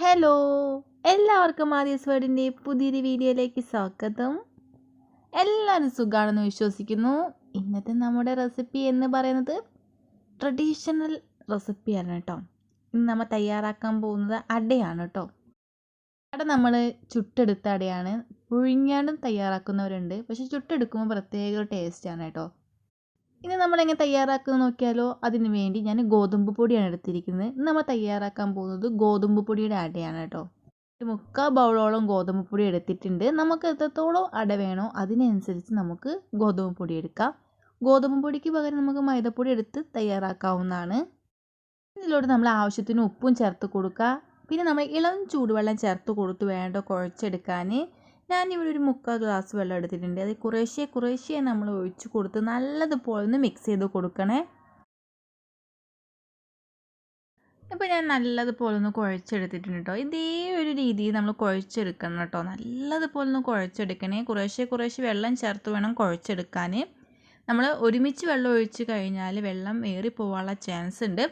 Hello എല്ലാവർക്കും ആദ്യസ് വേർഡിന്റെ പുതിയൊരു വീഡിയോയിലേക്ക് സ്വാഗതം. എല്ലാവരും സുഖമാണെന്ന് വിശ്വസിക്കുന്നു. ഇന്നത്തെ നമ്മുടെ റെസിപ്പി എന്ന് പറയുന്നത് ട്രഡീഷണൽ റെസിപ്പിയാണ് കേട്ടോ. ഇന്ന് നമ്മൾ തയ്യാറാക്കാൻ പോകുന്നത് അടയാണ് കേട്ടോ. അട നമ്മൾ ചുട്ടെടുത്ത അടയാണ്. പുഴുങ്ങാണ്ടും തയ്യാറാക്കുന്നവരുണ്ട്. പക്ഷെ ചുട്ടെടുക്കുമ്പോൾ പ്രത്യേക ടേസ്റ്റാണ് കേട്ടോ. ഇനി നമ്മൾ നമ്മളെങ്ങനെ തയ്യാറാക്കുന്നത് നോക്കിയാലോ? അതിന് വേണ്ടി ഞാൻ ഗോതമ്പ് പൊടിയാണ് എടുത്തിരിക്കുന്നത്. നമ്മൾ തയ്യാറാക്കാൻ പോകുന്നത് ഗോതമ്പ് പൊടിയുടെ അടയാണ് കേട്ടോ. ഒരു മുക്കാൽ ബൗളോളം ഗോതമ്പ് പൊടി എടുത്തിട്ടുണ്ട്. നമുക്ക് എത്രത്തോളം അട വേണോ അതിനനുസരിച്ച് നമുക്ക് ഗോതമ്പ് പൊടി എടുക്കാം. ഗോതമ്പ് പൊടിക്ക് പകരം നമുക്ക് മൈദപ്പൊടി എടുത്ത് തയ്യാറാക്കാവുന്നതാണ്. ഇതിലോട്ട് നമ്മൾ ആവശ്യത്തിന് ഉപ്പും ചേർത്ത് കൊടുക്കുക. പിന്നെ നമ്മൾ ഇളം ചൂടുവെള്ളം ചേർത്ത് കൊടുത്ത് വേണ്ട കുഴച്ചെടുക്കാൻ ഞാനിവിടെ ഒരു മുക്കാൽ ഗ്ലാസ് വെള്ളം എടുത്തിട്ടുണ്ട്. അത് കുറേശ്ശെ കുറേശ്ശെ നമ്മൾ ഒഴിച്ച് കൊടുത്ത് നല്ലതുപോലെ ഒന്ന് മിക്സ് ചെയ്ത് കൊടുക്കണേ. ഇപ്പോൾ ഞാൻ നല്ലതുപോലെ ഒന്ന് കുഴച്ചെടുത്തിട്ടുണ്ട് കേട്ടോ ഇതേ ഒരു രീതിയിൽ നമ്മൾ കുഴച്ചെടുക്കണം കേട്ടോ നല്ലതുപോലെ ഒന്ന് കുഴച്ചെടുക്കണേ. കുറേശ്ശെ കുറേശ്ശെ വെള്ളം ചേർത്ത് വേണം കുഴച്ചെടുക്കാൻ. നമ്മൾ ഒരുമിച്ച് വെള്ളം ഒഴിച്ച് കഴിഞ്ഞാൽ വെള്ളം ഏറി പോകാനുള്ള ചാൻസ് ഉണ്ട്.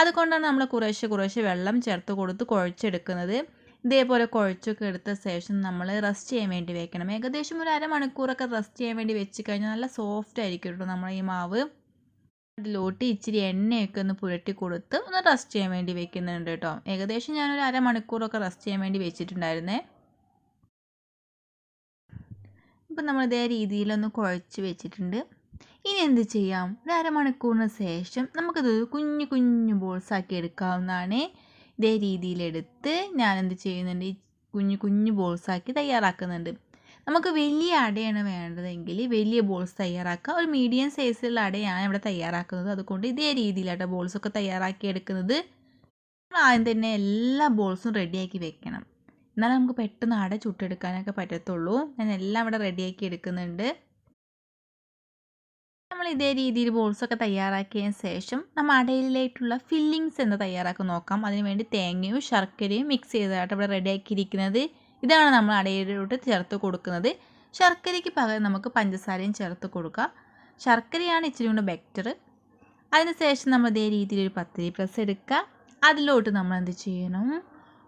അതുകൊണ്ടാണ് നമ്മൾ കുറേശ്ശെ കുറേശ്ശെ വെള്ളം ചേർത്ത് കൊടുത്ത് കുഴച്ചെടുക്കുന്നത്. ഇതേപോലെ കുഴച്ചൊക്കെ എടുത്ത ശേഷം നമ്മൾ റെസ്റ്റ് ചെയ്യാൻ വേണ്ടി വെക്കണം. ഏകദേശം ഒരു അരമണിക്കൂറൊക്കെ റെസ്റ്റ് ചെയ്യാൻ വേണ്ടി വെച്ച് കഴിഞ്ഞാൽ നല്ല സോഫ്റ്റ് ആയിരിക്കും കേട്ടോ നമ്മൾ ഈ മാവ്. അതിലോട്ട് ഇച്ചിരി എണ്ണയൊക്കെ ഒന്ന് പുരട്ടി കൊടുത്ത് ഒന്ന് റെസ്റ്റ് ചെയ്യാൻ വേണ്ടി വെക്കുന്നുണ്ട് കേട്ടോ ഏകദേശം ഞാനൊരു അരമണിക്കൂറൊക്കെ റെസ്റ്റ് ചെയ്യാൻ വേണ്ടി വെച്ചിട്ടുണ്ടായിരുന്നേ. ഇപ്പം നമ്മൾ ഇതേ രീതിയിലൊന്ന് കുഴച്ച് വെച്ചിട്ടുണ്ട്. ഇനി എന്ത് ചെയ്യാം? ഒരു അരമണിക്കൂറിന് ശേഷം നമുക്കിത് കുഞ്ഞു കുഞ്ഞു ബോൾസ് ആക്കി എടുക്കാവുന്നതാണ്. ഇതേ രീതിയിലെടുത്ത് ഞാൻ എന്ത് ചെയ്യുന്നുണ്ട് ഈ കുഞ്ഞു കുഞ്ഞു ബോൾസാക്കി തയ്യാറാക്കുന്നുണ്ട്. നമുക്ക് വലിയ അടയാണ് വേണ്ടതെങ്കിൽ വലിയ ബോൾസ് തയ്യാറാക്കുക ഒരു മീഡിയം സൈസിലുള്ള അടയാണ് ഇവിടെ തയ്യാറാക്കുന്നത്. അതുകൊണ്ട് ഇതേ രീതിയിലാട്ടോ ബോൾസൊക്കെ തയ്യാറാക്കി എടുക്കുന്നത് ആദ്യം തന്നെ എല്ലാ ബോൾസും റെഡിയാക്കി വെക്കണം. എന്നാലേ നമുക്ക് പെട്ടെന്ന് അട ചുട്ടെടുക്കാനൊക്കെ പറ്റത്തുള്ളൂ. ഞാൻ എല്ലാം ഇവിടെ റെഡിയാക്കി എടുക്കുന്നുണ്ട്. ഇതേ രീതിയിൽ ബോൾസൊക്കെ തയ്യാറാക്കിയ ശേഷം നമ്മൾ അടയിലേക്കുള്ള ഫില്ലിങ്സ് എന്ന് തയ്യാറാക്കി നോക്കാം. അതിനുവേണ്ടി തേങ്ങയും ശർക്കരയും മിക്സ് ചെയ്തതായിട്ട് ഇവിടെ റെഡി റെഡിയാക്കിയിരിക്കുന്നത് ഇതാണ് നമ്മൾ അടയിലോട്ട് ചേർത്ത് കൊടുക്കുന്നത്. ശർക്കരയ്ക്ക് പകരം നമുക്ക് പഞ്ചസാരയും ചേർത്ത് കൊടുക്കാം. ശർക്കരയാണ് ഇച്ചിരി കൂടെ ബെറ്റർ അതിനുശേഷം നമ്മൾ ഇതേ രീതിയിൽ ഒരു പത്തിരി പ്രസ് എടുക്കുക. അതിലോട്ട് നമ്മൾ എന്ത് ചെയ്യണം?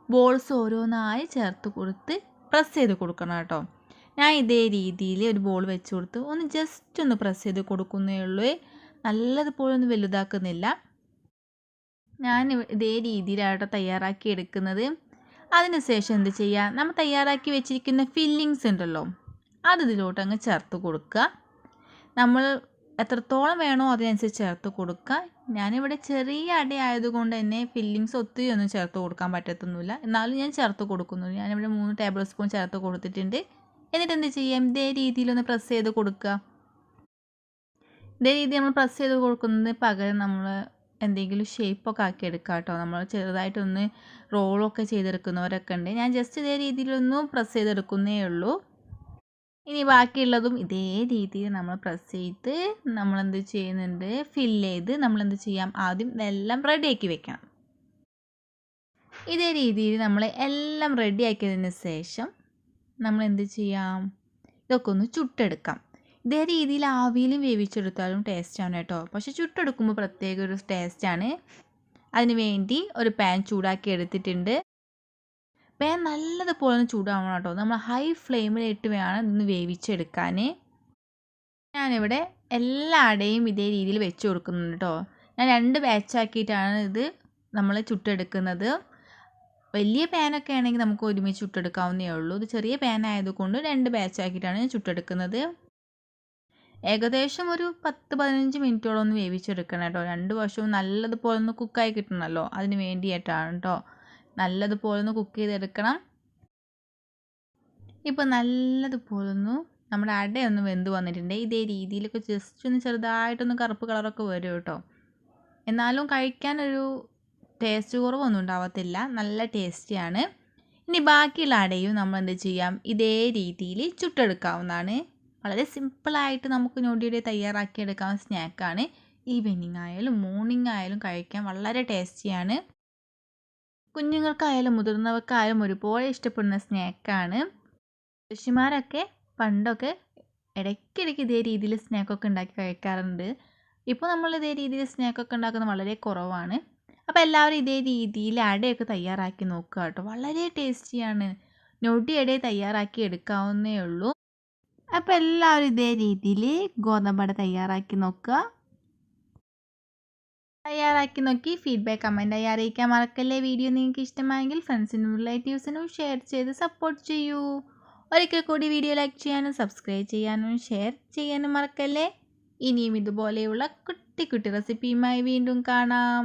ബോൾസ് ഓരോന്നായി ചേർത്ത് കൊടുത്ത് പ്രസ് ചെയ്ത് കൊടുക്കണം കേട്ടോ. ഞാൻ ഇതേ രീതിയിൽ ഒരു ബോൾ വെച്ച് കൊടുത്ത് ഒന്ന് ജസ്റ്റ് ഒന്ന് പ്രസ് ചെയ്ത് കൊടുക്കുന്നേ ഉള്ളൂ. നല്ലതുപോലെ ഒന്ന് വലുതാക്കുന്നില്ല. ഞാൻ ഇതേ രീതിയിലായിട്ട് തയ്യാറാക്കി എടുക്കുന്നത്. അതിനുശേഷം എന്ത് ചെയ്യുക നമ്മൾ തയ്യാറാക്കി വെച്ചിരിക്കുന്ന ഫില്ലിങ്സ് ഉണ്ടല്ലോ അത് ഇതിലോട്ട് അങ്ങ് ചേർത്ത് കൊടുക്കുക. നമ്മൾ എത്രത്തോളം വേണോ അതിനനുസരിച്ച് ചേർത്ത് കൊടുക്കുക. ഞാനിവിടെ ചെറിയ അട ആയതുകൊണ്ട് തന്നെ ഫില്ലിങ്സ് ഒത്തിരി ഒന്നും ചേർത്ത് കൊടുക്കാൻ പറ്റത്തൊന്നുമില്ല. എന്നാലും ഞാൻ ചേർത്ത് കൊടുക്കുന്നു ഞാനിവിടെ മൂന്ന് ടേബിൾ സ്പൂൺ ചേർത്ത് കൊടുത്തിട്ടുണ്ട്. എന്നിട്ട് എന്ത് ചെയ്യാം? ഇതേ രീതിയിലൊന്ന് പ്രസ് ചെയ്ത് കൊടുക്കുക. ഇതേ രീതി നമ്മൾ പ്രസ് ചെയ്ത് കൊടുക്കുന്നത് പകരം നമ്മൾ എന്തെങ്കിലും ഷേപ്പൊക്കെ ആക്കി എടുക്കുക കേട്ടോ. നമ്മൾ ചെറുതായിട്ടൊന്ന് റോളൊക്കെ ചെയ്തെടുക്കുന്നവരൊക്കെ ഉണ്ട്. ഞാൻ ജസ്റ്റ് ഇതേ രീതിയിലൊന്നും പ്രസ് ചെയ്തെടുക്കുന്നേ ഉള്ളൂ. ഇനി ബാക്കിയുള്ളതും ഇതേ രീതിയിൽ നമ്മൾ പ്രസ് ചെയ്ത് നമ്മളെന്ത് ചെയ്യുന്നുണ്ട്? ഫില്ല് ചെയ്ത് നമ്മളെന്ത് ചെയ്യാം? ആദ്യം ഇതെല്ലാം റെഡിയാക്കി വെക്കണം. ഇതേ രീതിയിൽ നമ്മൾ എല്ലാം റെഡിയാക്കിയതിന് ശേഷം നമ്മൾ എന്ത് ചെയ്യാം? ഇതൊക്കെ ഒന്ന് ചുട്ടെടുക്കാം. ഇതേ രീതിയിൽ ആവിയിലും വേവിച്ചെടുത്താലും ടേസ്റ്റാണ് കേട്ടോ. പക്ഷെ ചുട്ടെടുക്കുമ്പോൾ പ്രത്യേക ഒരു ടേസ്റ്റാണ്. അതിന് വേണ്ടി ഒരു പാൻ ചൂടാക്കി എടുത്തിട്ടുണ്ട്. പാൻ നല്ലതുപോലെ ഒന്ന് ചൂടാവണം കേട്ടോ. നമ്മൾ ഹൈ ഫ്ലെയിമിലിട്ട് വേണം ഇതൊന്ന് വേവിച്ചെടുക്കാൻ. ഞാനിവിടെ എല്ലാ അടയും ഇതേ രീതിയിൽ വെച്ച് കൊടുക്കുന്നുണ്ട് കേട്ടോ. ഞാൻ രണ്ട് ബാച്ചാക്കിയിട്ടാണ് ഇത് നമ്മൾ ചുട്ടെടുക്കുന്നത്. വലിയ പാനൊക്കെ ആണെങ്കിൽ നമുക്ക് ഒരുമിച്ച് ചുട്ടെടുക്കാവുന്നേ ഉള്ളൂ. ഇത് ചെറിയ പാൻ ആയതുകൊണ്ട് രണ്ട് ബാച്ചാക്കിയിട്ടാണ് ഞാൻ ചുട്ടെടുക്കുന്നത്. ഏകദേശം ഒരു പത്ത് പതിനഞ്ച് മിനിറ്റോളം ഒന്ന് വേവിച്ചെടുക്കണം കേട്ടോ. രണ്ട് വശവും നല്ലതുപോലെ ഒന്ന് കുക്കായി കിട്ടണമല്ലോ. അതിന് വേണ്ടിയിട്ടാണ് കേട്ടോ. നല്ലതുപോലെ ഒന്ന് കുക്ക് ചെയ്തെടുക്കണം. ഇപ്പോൾ നല്ലതുപോലെ ഒന്ന് നമ്മുടെ അടയൊന്ന് വെന്ത് വന്നിട്ടുണ്ട്. ഇതേ രീതിയിലൊക്കെ ജസ്റ്റ് ഒന്ന് ചെറുതായിട്ടൊന്ന് കറുപ്പ് കളറൊക്കെ വരും കേട്ടോ. എന്നാലും കഴിക്കാനൊരു ടേസ്റ്റ് കുറവൊന്നും ഉണ്ടാവത്തില്ല. നല്ല ടേസ്റ്റിയാണ് ഇനി ബാക്കിയുള്ള അടയും നമ്മൾ എന്ത് ചെയ്യാം? ഇതേ രീതിയിൽ ചുട്ടെടുക്കാവുന്നതാണ്. വളരെ സിമ്പിളായിട്ട് നമുക്ക് ഞൊടിയുടെ തയ്യാറാക്കിയെടുക്കാവുന്ന സ്നാക്കാണ് ഈവനിങ് ആയാലും മോർണിംഗ് ആയാലും കഴിക്കാൻ വളരെ ടേസ്റ്റിയാണ് കുഞ്ഞുങ്ങൾക്കായാലും മുതിർന്നവർക്കായാലും ഒരുപോലെ ഇഷ്ടപ്പെടുന്ന സ്നാക്കാണ് ഋഷിമാരൊക്കെ പണ്ടൊക്കെ ഇടയ്ക്കിടയ്ക്ക് ഇതേ രീതിയിൽ സ്നാക്കൊക്കെ ഉണ്ടാക്കി കഴിക്കാറുണ്ട്. ഇപ്പോൾ നമ്മൾ ഇതേ രീതിയിൽ സ്നാക്കൊക്കെ ഉണ്ടാക്കുന്നത് വളരെ കുറവാണ്. അപ്പോൾ എല്ലാവരും ഇതേ രീതിയിൽ അടയൊക്കെ തയ്യാറാക്കി നോക്കുക കേട്ടോ. വളരെ ടേസ്റ്റിയാണ്. നൊടി അടയെ തയ്യാറാക്കി എടുക്കാവുന്നേ ഉള്ളൂ. അപ്പോൾ എല്ലാവരും ഇതേ രീതിയിൽ ഗോതമ്പട തയ്യാറാക്കി നോക്കുക. തയ്യാറാക്കി നോക്കി. ഫീഡ്ബാക്ക് കമന്റായി അറിയിക്കാൻ മറക്കല്ലേ. വീഡിയോ നിങ്ങൾക്ക് ഇഷ്ടമായെങ്കിൽ ഫ്രണ്ട്സിനും റിലേറ്റീവ്സിനും ഷെയർ ചെയ്ത് സപ്പോർട്ട് ചെയ്യൂ. ഒരിക്കൽ കൂടി വീഡിയോ ലൈക്ക് ചെയ്യാനും സബ്സ്ക്രൈബ് ചെയ്യാനും ഷെയർ ചെയ്യാനും മറക്കല്ലേ. ഇനിയും ഇതുപോലെയുള്ള കുട്ടി കുട്ടി റെസിപ്പിയുമായി വീണ്ടും കാണാം.